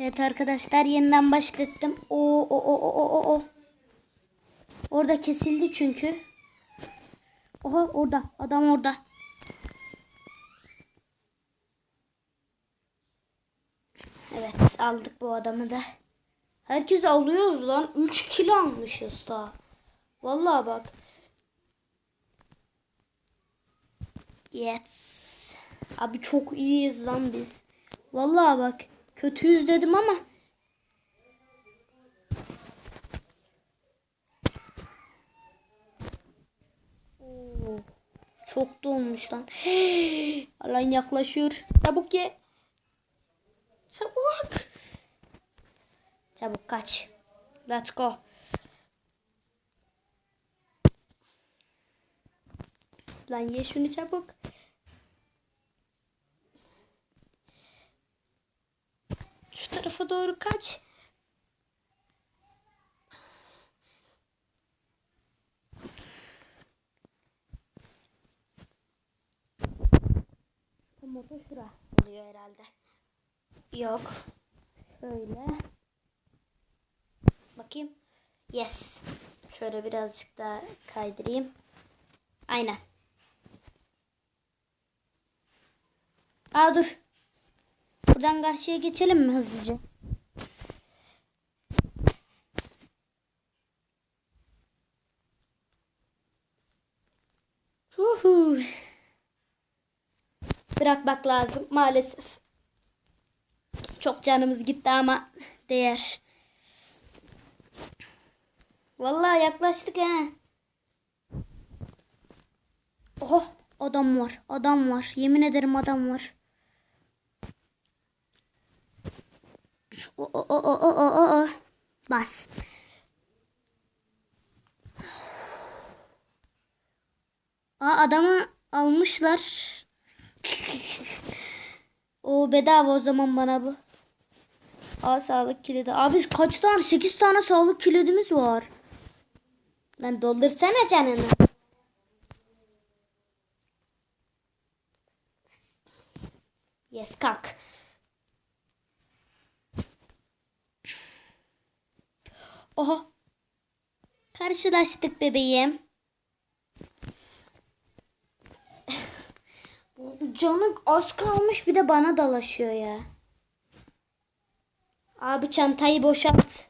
Evet arkadaşlar yeniden başlattım. O o o o o o. Orada kesildi çünkü. Oha orada. Adam orada. Evet aldık bu adamı da. Herkes alıyoruz lan. 3 kilo almışız daha. Vallahi bak. Yes. Abi çok iyiyiz lan biz. Vallahi bak. Kötüyüz dedim ama. Oo, Çok dolmuş lan. Alan yaklaşıyor. Çabuk ye. Çabuk. Çabuk kaç. Let's go. Lan ye şunu çabuk. Şu tarafa doğru kaç. Orada şura oluyor herhalde. Yok. Şöyle. Bakayım. Yes. Şöyle birazcık daha kaydırayım. Aynen. Aa dur. Buradan karşıya geçelim mi hızlıca? Uhu. Bırakmak lazım maalesef. Çok canımız gitti ama değer. Vallahi yaklaştık ha. Oh adam var. Adam var. Yemin ederim adam var. O o o o o o. Bas. Aa adamı almışlar. o bedava o zaman bana bu. Aa sağlık kilidi. Abi kaç tane? 8 tane sağlık kilidimiz var. Lan doldursana canını. Yes kalk. Oha. Karşılaştık bebeğim. Canı az kalmış bir de bana dalaşıyor ya. Abi çantayı boşalt.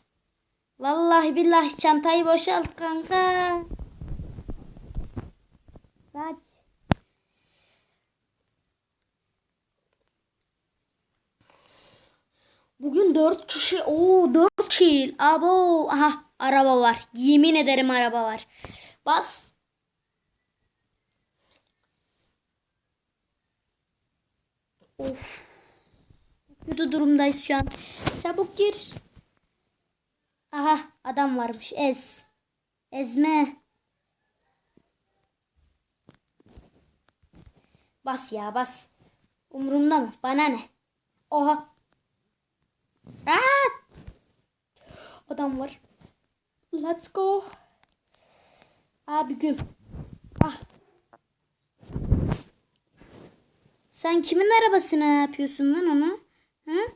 Vallahi billahi çantayı boşalt kanka. Kaç. Bugün dört kişi. Oo dört kill. Abo. Aha araba var. Yemin ederim araba var. Bas. Of. Kötü durumdayız şu an. Çabuk gir. Aha adam varmış. Ez. Ezme. Bas ya bas. Umurumda mı? Bana ne? Oha. Aa! Adam var. Let's go. Abi gün. Ah. Sen kimin arabasına yapıyorsun lan onu? Hı?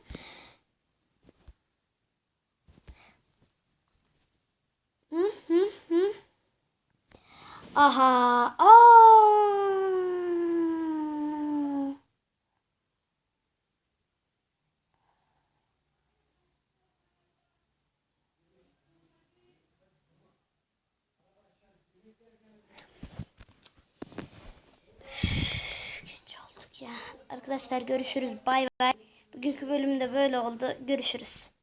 Hı hı hı. Aha. Aa. Arkadaşlar görüşürüz. Bay bay. Bugünkü bölümde böyle oldu. Görüşürüz.